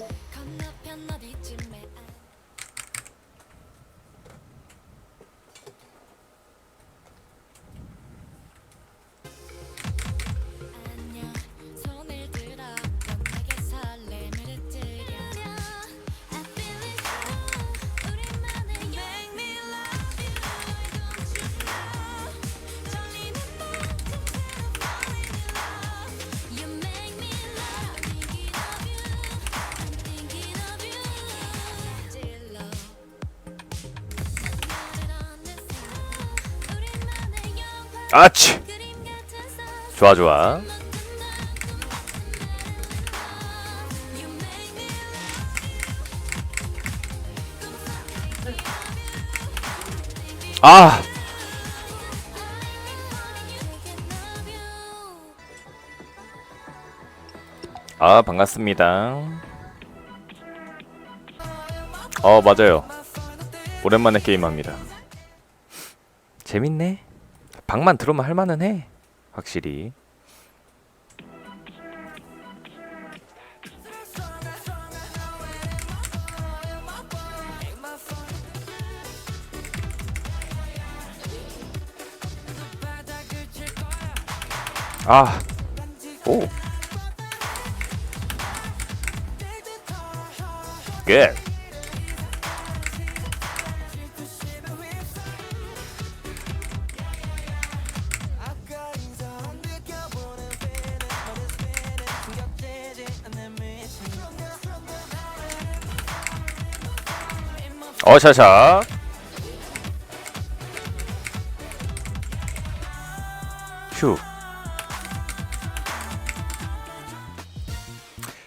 건너편 어디쯤에 아치. 좋아 좋아. 아. 아 반갑습니다. 어 맞아요. 오랜만에 게임합니다. 재밌네 방만 들으면 할만은 해 확실히 아, 오. Good. 어샤샤. 휴.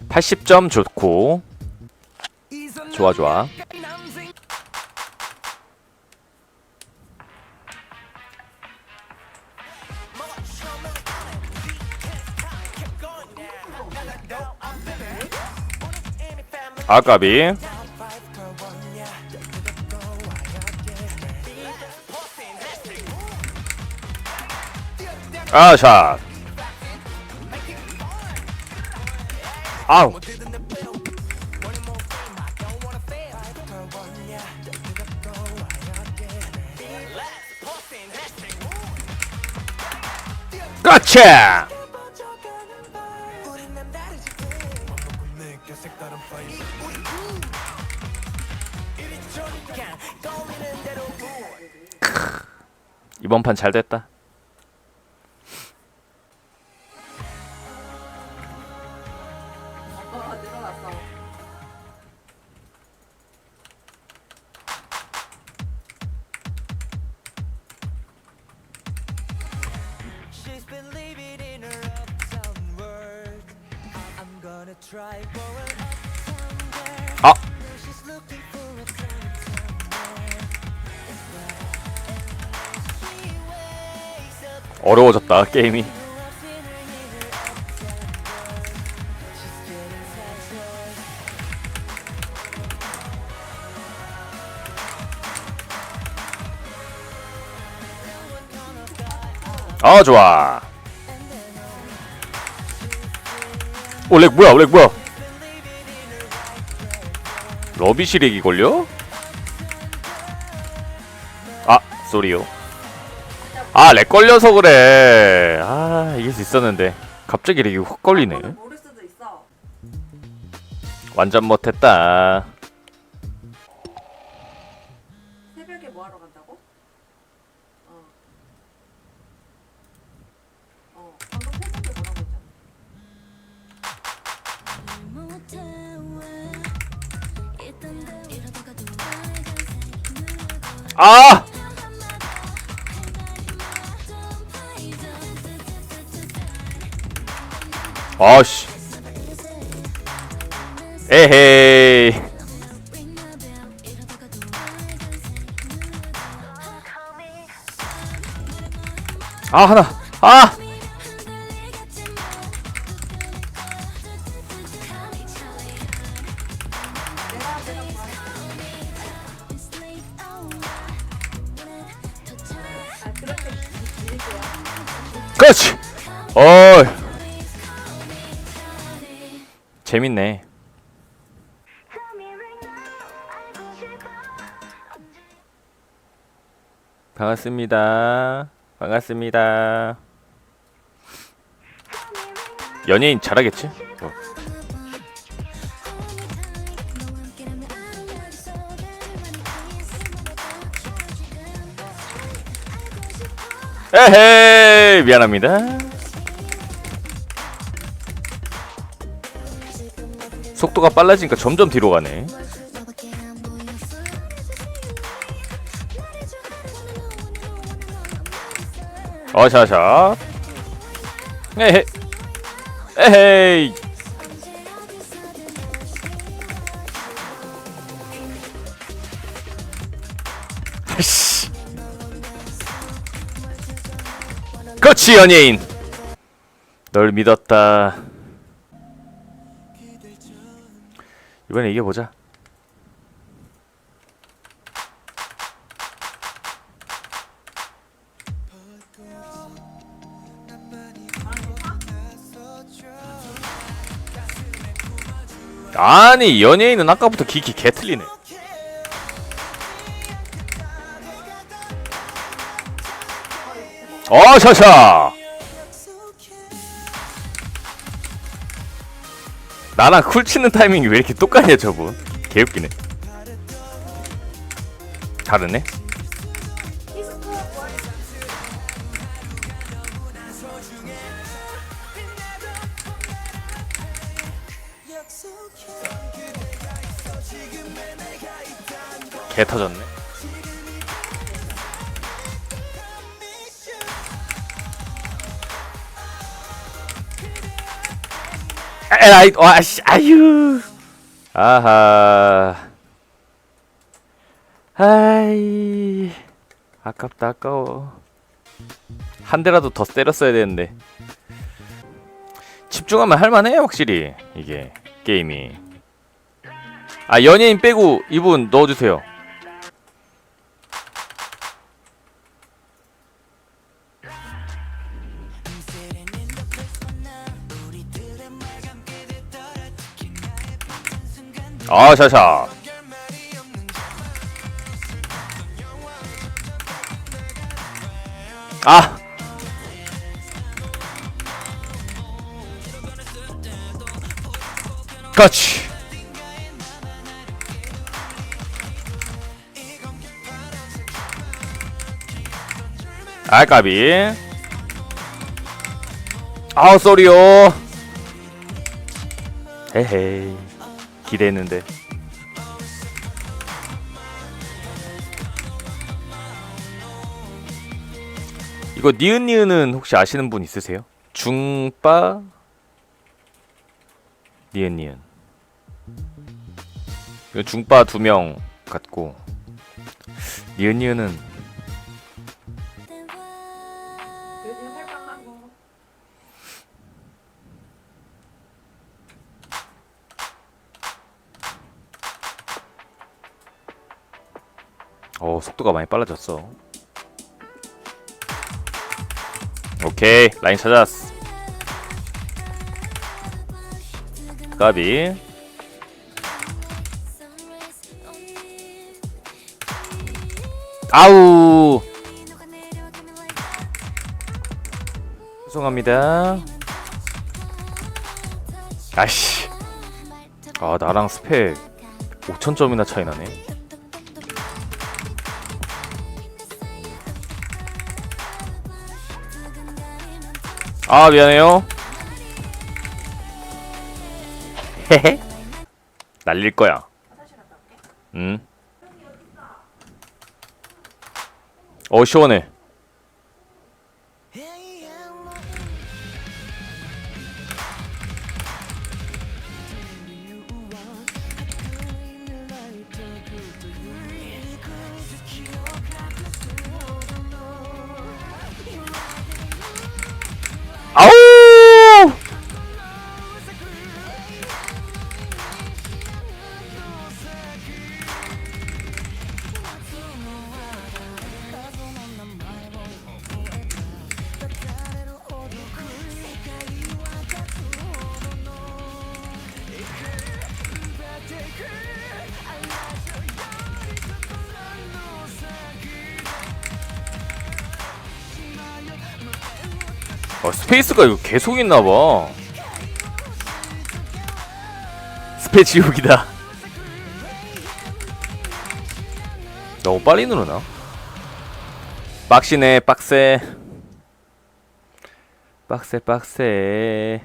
80점 좋고 좋아 좋아 아까비 아 샷. 아우. 까차 이번 판 잘 됐다. 게임이. 아 좋아. 오렉 뭐야? 오렉 뭐야? 러비시렉이 걸려? 아 쏘리요. 아렉 걸려서 그래. 아 이길 수 있었는데 갑자기 렉이 확 걸리네. 모를 수도 있어. 완전 못했다. 아씨. 에헤이. 아 하나. 아. 재밌네. 반갑습니다. 반갑습니다. 연예인 잘하겠지? 어. 에헤이 미안합니다. 속도가 빨라지니까 점점 뒤로 가네. 어샤샤. 에헤. 에헤이. 아이씨. 그렇지 연예인. 널 믿었다. 이번에 이겨보자. 아니 연예인은 아까부터 기기 개 틀리네. 어 샤샤. 나랑 쿨 치는 타이밍이 왜 이렇게 똑같냐 저분. 개웃기네. 다르네. 개 터졌네. 에라이 와씨 아유 아하 아이 아깝다 아까워. 한 대라도 더 때렸어야 되는데. 집중하면 할만해 확실히. 이게 게임이. 아 연예인 빼고 이분 넣어주세요 아 샤샤. 아. 그렇지. 아까비. 아우 쏘리요. 헤헤이 기대했는데. 이거 니은 니은은 혹시 아시는 분 있으세요? 중빠? 니은 니은. 이거 중빠 두명 같고. 니은 니은은 속도가 많이 빨라졌어. 오케이 라인 찾았어. 까비. 아우. 죄송합니다. 아씨. 아 나랑 스펙 5천점이나 차이 나네 아 미안해요 헤헤 날릴 거야. 응. 어 시원해 어, 스페이스가 이거 계속 있나봐 스페 지옥이다 너무 빨리 누르나? 빡시네 빡세 빡세 빡세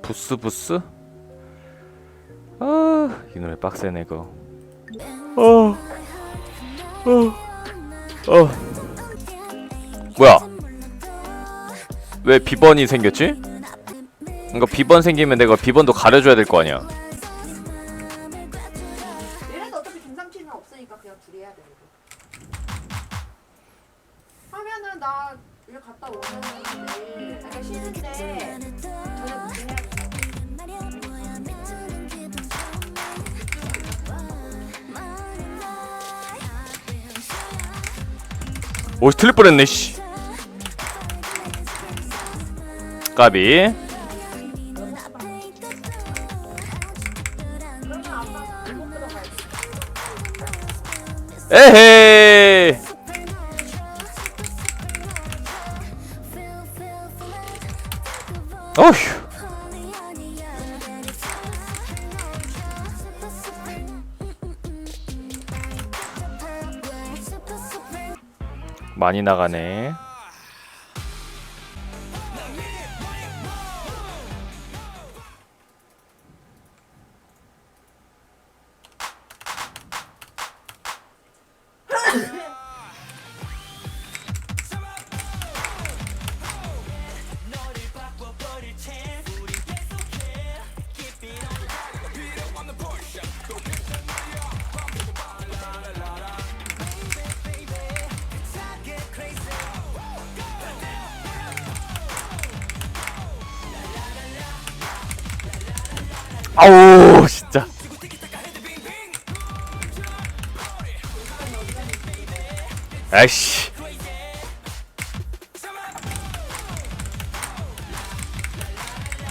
부스 부스? 아, 이 노래 빡세네 그거 어, 어, 어. 뭐야? 왜 비번이 생겼지? 그러니까 비번 생기면 내가 비번도 가려줘야 될 거 아니야. 얘네도 어차피 중상치는 없으니까 그냥 둘이 해야 돼. 하면은 나일 갔다 오면은 내일 약간 쉬는데 저녁 무슨 해야 돼? 오, 틀릴 뻔했네, 씨. 까비. 에헤이. 어휴. 많이 나가네.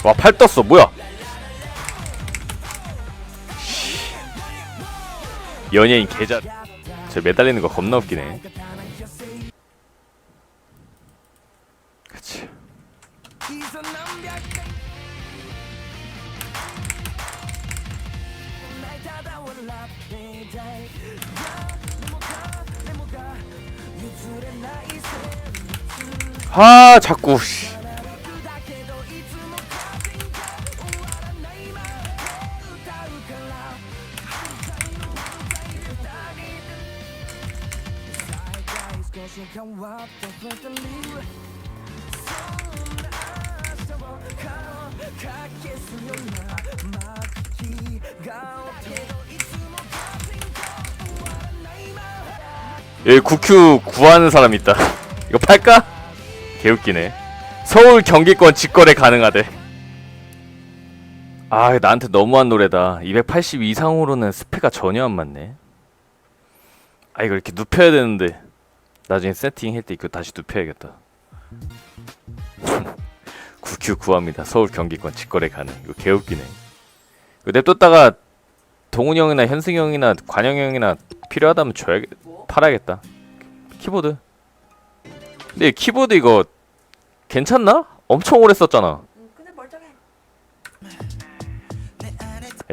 와, 팔 떴어. 뭐야? 씨. 연예인 계좌. 저 매달리는 거 겁나 웃기네. 그치. 아, 자꾸. 씨. 여기 9Q 구하는 사람 있다. 이거 팔까? 개웃기네. 서울 경기권 직거래 가능하대. 아, 나한테 너무한 노래다. 280 이상으로는 스페가 전혀 안 맞네. 아, 이거 이렇게 눕혀야 되는데. 나중에 세팅할 때 이거 다시 눕혀야겠다. 9Q 구합니다. 서울 경기권 직거래 가능. 이거 개웃기네. 이거 냅뒀다가 동훈이 형이나 현승이 형이나 관영 형이나 필요하다면 줘야 팔아야겠다. 키보드. 근데 키보드 이거 괜찮나? 엄청 오래 썼잖아.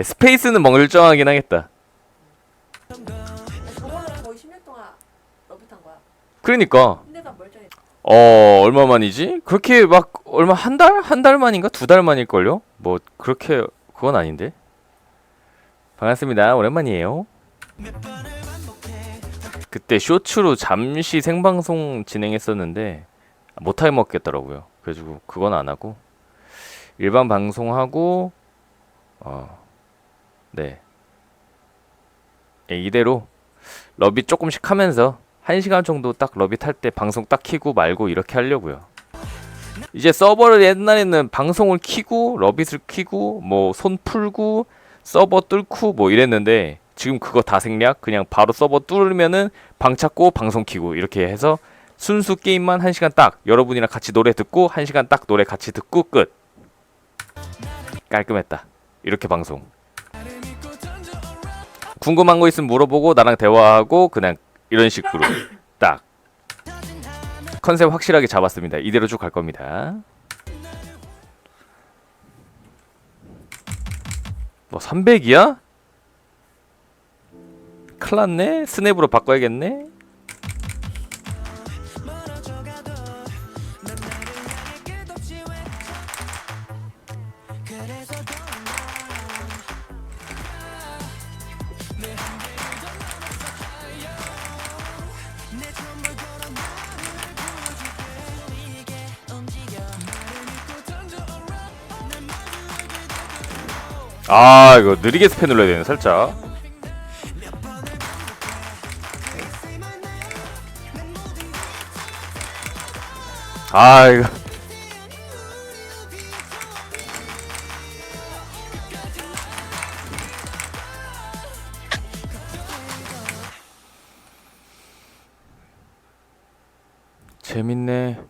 스페이스는 멀쩡하긴 하겠다. 저번에 거의 10년 동안 러브 탄 거야. 그러니까. 어 얼마 만이지? 그렇게 막 얼마 한 달? 한 달 만인가? 두 달 만일 걸요? 뭐 그렇게 그건 아닌데. 반갑습니다. 오랜만이에요. 그때 쇼츠로 잠시 생방송 진행했었는데 못하게 먹겠더라고요. 그래가지고 그건 안 하고 일반 방송하고 어 네. 예, 이대로 러비 조금씩 하면서 한 시간 정도 딱 러비 탈 때 방송 딱 키고 말고 이렇게 하려고요. 이제 서버를 옛날에는 방송을 키고 러빗을 키고 뭐 손 풀고 서버 뚫고 뭐 이랬는데 지금 그거 다 생략 그냥 바로 서버 뚫으면은 방 찾고 방송 키고 이렇게 해서 순수 게임만 한 시간 딱 여러분이랑 같이 노래 듣고 한 시간 딱 노래 같이 듣고 끝 깔끔했다 이렇게 방송 궁금한 거 있으면 물어보고 나랑 대화하고 그냥 이런 식으로 딱 컨셉 확실하게 잡았습니다. 이대로 쭉 갈 겁니다. 뭐 300이야? 큰일 났네. 스냅으로 바꿔야겠네. 아 이거 느리게 스페 눌러야 되네 살짝. 아 이거 재밌네.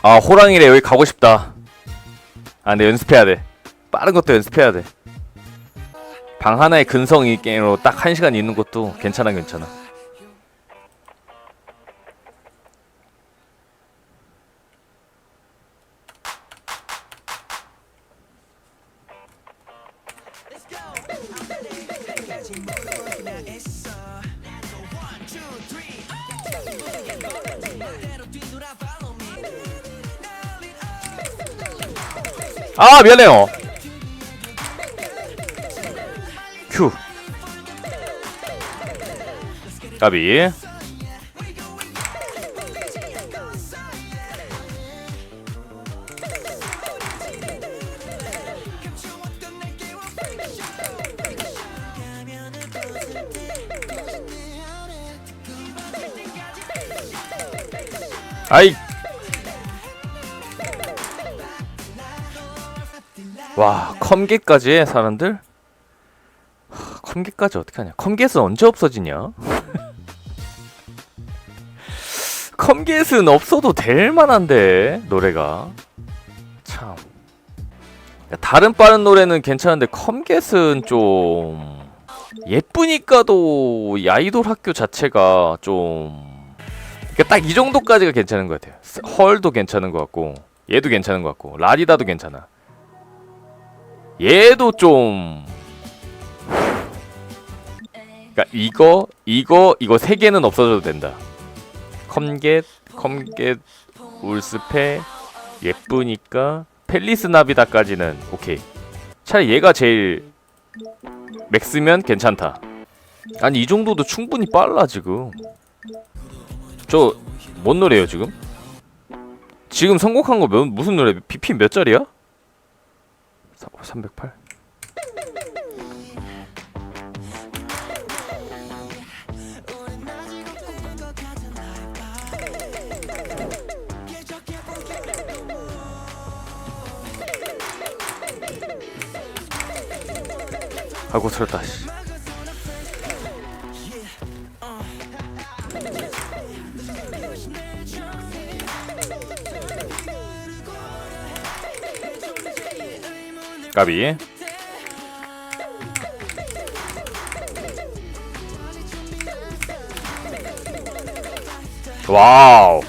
아 호랑이래 여기 가고 싶다. 아 근데 연습해야 돼. 빠른 것도 연습해야 돼. 방 하나에 근성 있게로 딱한 시간 있는 것도 괜찮아 괜찮아. 아 미안해요. 큐. 까비. 아이. 와 컴게까지 해 사람들? 하, 컴게까지 어떻게 하냐? 컴게스는 언제 없어지냐? 컴게스는 없어도 될 만한데 노래가 참 다른 빠른 노래는 괜찮은데 컴게스는 좀 예쁘니까도 야이돌 학교 자체가 좀 그러니까 딱 이 정도까지가 괜찮은 것 같아요. 헐도 괜찮은 것 같고 얘도 괜찮은 것 같고 라디다도 괜찮아. 얘도 좀 그러니까 이거 이거 이거 세 개는 없어져도 된다. 컴겟 컴겟 울스페 예쁘니까 펠리스 나비다까지는 오케이. 차라리 얘가 제일 맥스면 괜찮다. 아니 이 정도도 충분히 빨라 지금. 저 뭔 노래예요 지금? 지금 선곡한 거 몇, 무슨 노래? BPM 몇 짜리야? 308? 아이고 틀렸다 씨. 까비. 와우.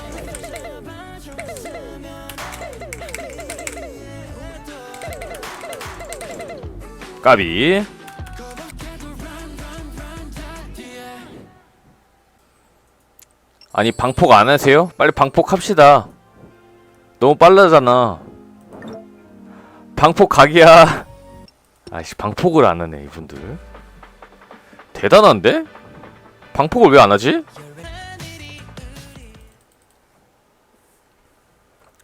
까비. 아니 방폭 안 하세요? 빨리 방폭 합시다. 너무 빨라잖아 방폭 각이야. 아이씨 방폭을 안 하네 이분들. 대단한데? 방폭을 왜 안 하지?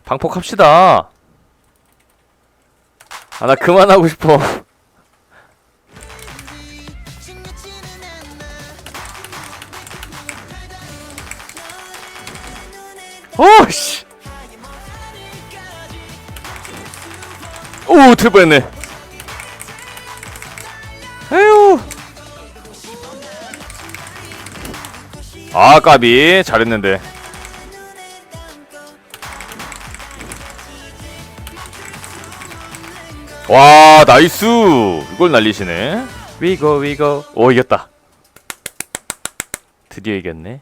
방폭 합시다. 아 나 그만하고 싶어. 틀 뻔했네. 에휴. 아, 까비. 잘했는데. 와, 나이스. 이걸 날리시네. 위고, 위고. 오, 이겼다. 드디어 이겼네.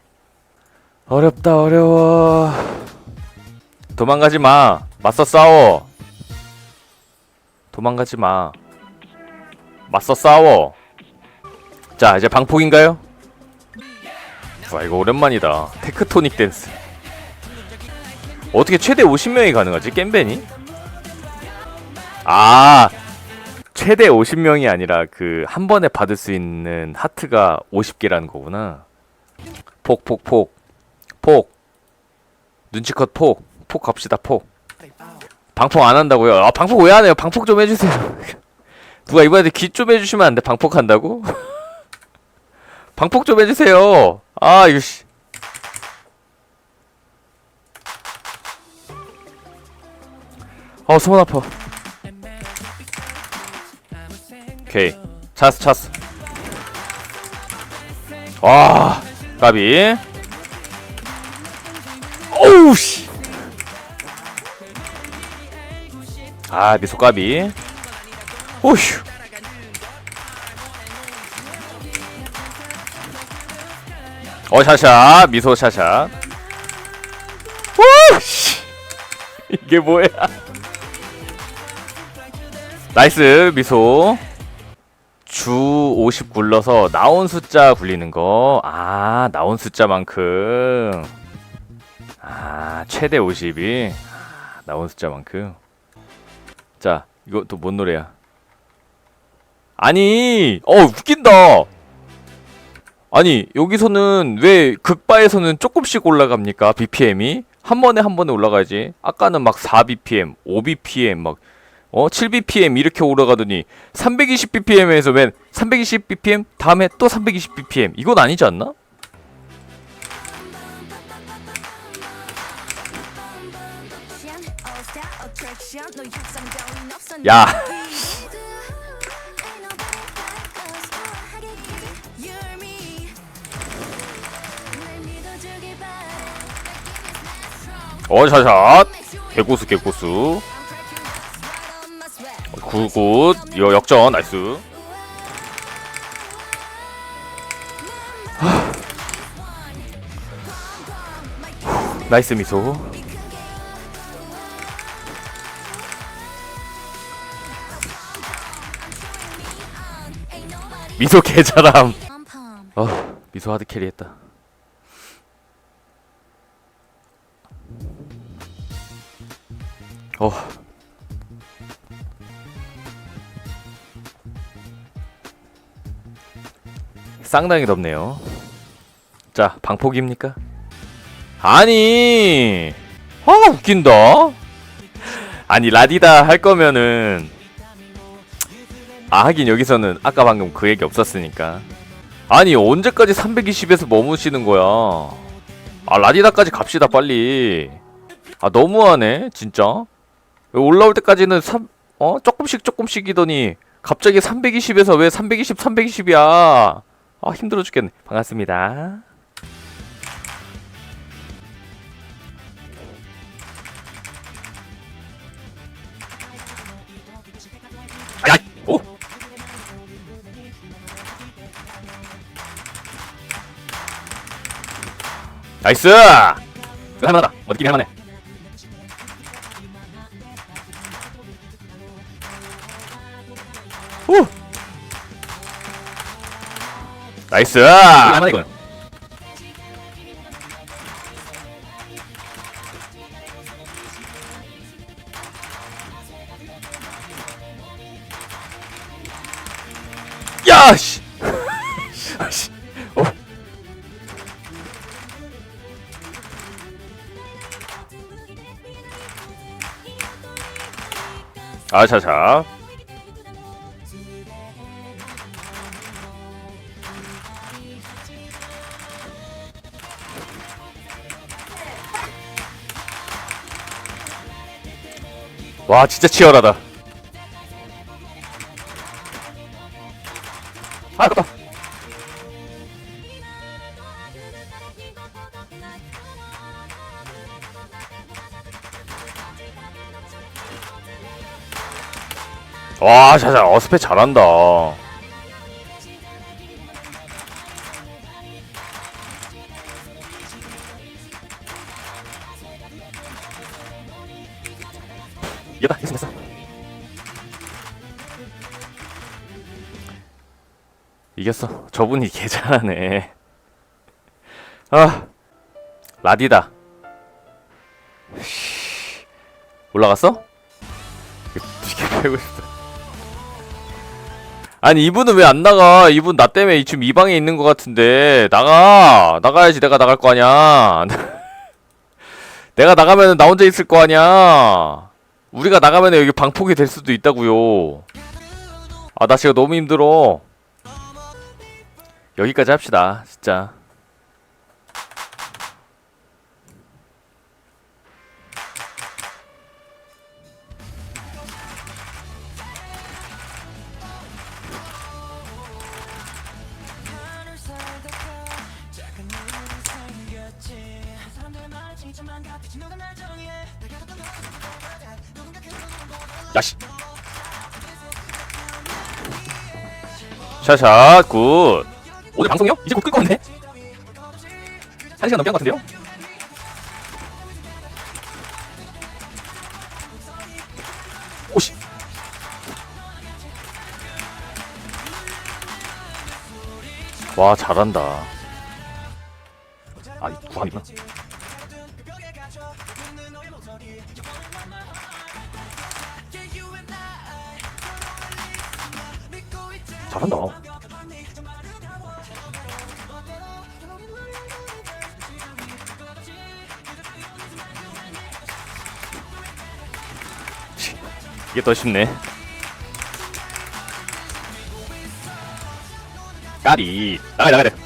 어렵다 어려워 도망가지 마 맞서 싸워 도망가지 마. 맞서 싸워. 자 이제 방폭인가요? 와 이거 오랜만이다. 테크토닉 댄스. 어떻게 최대 50명이 가능하지 겜벤이? 아 최대 50명이 아니라 그 한 번에 받을 수 있는 하트가 50개라는 거구나. 폭 폭 폭. 폭. 눈치껏 폭. 폭 갑시다 폭 방폭 안 한다고요? 아 방폭 왜 안 해요? 방폭 좀 해주세요 누가 이번에 귀 좀 해주시면 안 돼? 방폭 한다고? 방폭 좀 해주세요 아 이거 씨 어, 손 아파. 오케이. 차스, 차스. 와, 까비. 오우, 씨. 아, 미소 까비. 오휴. 어, 샤샤. 미소 샤샤. 오, 씨. 이게 뭐야. 나이스 미소 주 50 굴러서 나온 숫자 굴리는 거 아 나온 숫자만큼 아 최대 50이 아, 나온 숫자만큼 자 이거 또 뭔 노래야? 아니 어 웃긴다. 아니 여기서는 왜 극바에서는 조금씩 올라갑니까? BPM이? 한 번에 한 번에 올라가야지. 아까는 막 4BPM 5BPM 막 어, 7bpm 이렇게 올라가더니 320bpm에서 맨 320bpm 다음에 또 320bpm 이건 아니지 않나? 야, 어 샷샷 개고수 개고수. 굿굿. 이거 역전. 나이스. 하. 나이스 미소 미소 개잘함 어 미소 하드 캐리했다 어 상당히 덥네요. 자, 방폭입니까? 아니, 아 웃긴다. 아니 라디다 할 거면은 아 하긴 여기서는 아까 방금 그 얘기 없었으니까. 아니 언제까지 320에서 머무시는 거야? 아 라디다까지 갑시다 빨리. 아 너무하네 진짜. 올라올 때까지는 3, 어 조금씩 조금씩이더니 갑자기 320에서 왜 320, 320이야? 아 힘들어 죽겠네. 반갑습니다. 야, 오. 나이스. 이거 할만하다. 어, 느낌이 할만해. 오. 나이스. 할만해 이건. 아, 자, 자. 와, 진짜 치열하다. 와 자자 어스페 잘한다. 이겼다 됐어 됐어. 이겼어. 저분이 개 잘하네. 아 라디다. 올라갔어? 이게 배고 싶다. 아니 이분은 왜 안 나가? 이분 나 때문에 지금 이 방에 있는 것 같은데 나가 나가야지 내가 나갈 거 아니야. 내가 나가면 나 혼자 있을 거 아니야. 우리가 나가면 여기 방폭이 될 수도 있다고요. 아나 지금 너무 힘들어. 여기까지 합시다 진짜. 샷샷 굿. 오늘 방송이요? 이제 곧 끌 건데. 한 시간 넘게 한 것 같은데요? 오씨. 와 잘한다. 아, 이 구함이구나. 잘한다. 치, 이게 더 쉽네. 까리 나가 나가야 돼.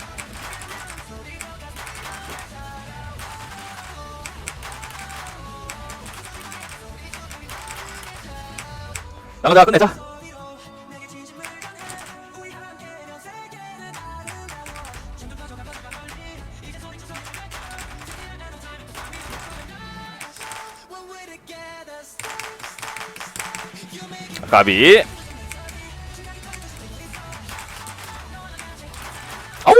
나가자 끝내자. 까비. 아우.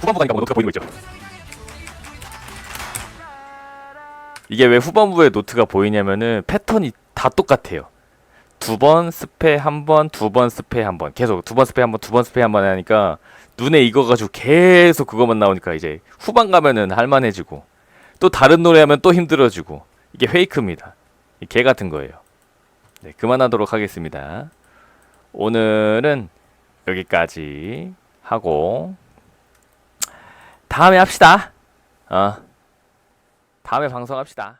후반부 가니까 뭐 노트가 보이는 거 있죠? 이게 왜 후반부에 노트가 보이냐면은 패턴이 다 똑같아요. 두 번 스페 한 번, 두 번 스페 한 번. 계속 두 번 스페 한 번, 두 번 스페 한 번 하니까 눈에 익어 가지고 계속 그것만 나오니까 이제 후반 가면은 할 만해지고 또 다른 노래 하면 또 힘들어지고 이게 페이크입니다. 이개 같은 거예요. 네, 그만하도록 하겠습니다. 오늘은 여기까지 하고 다음에 합시다. 어. 다음에 방송합시다.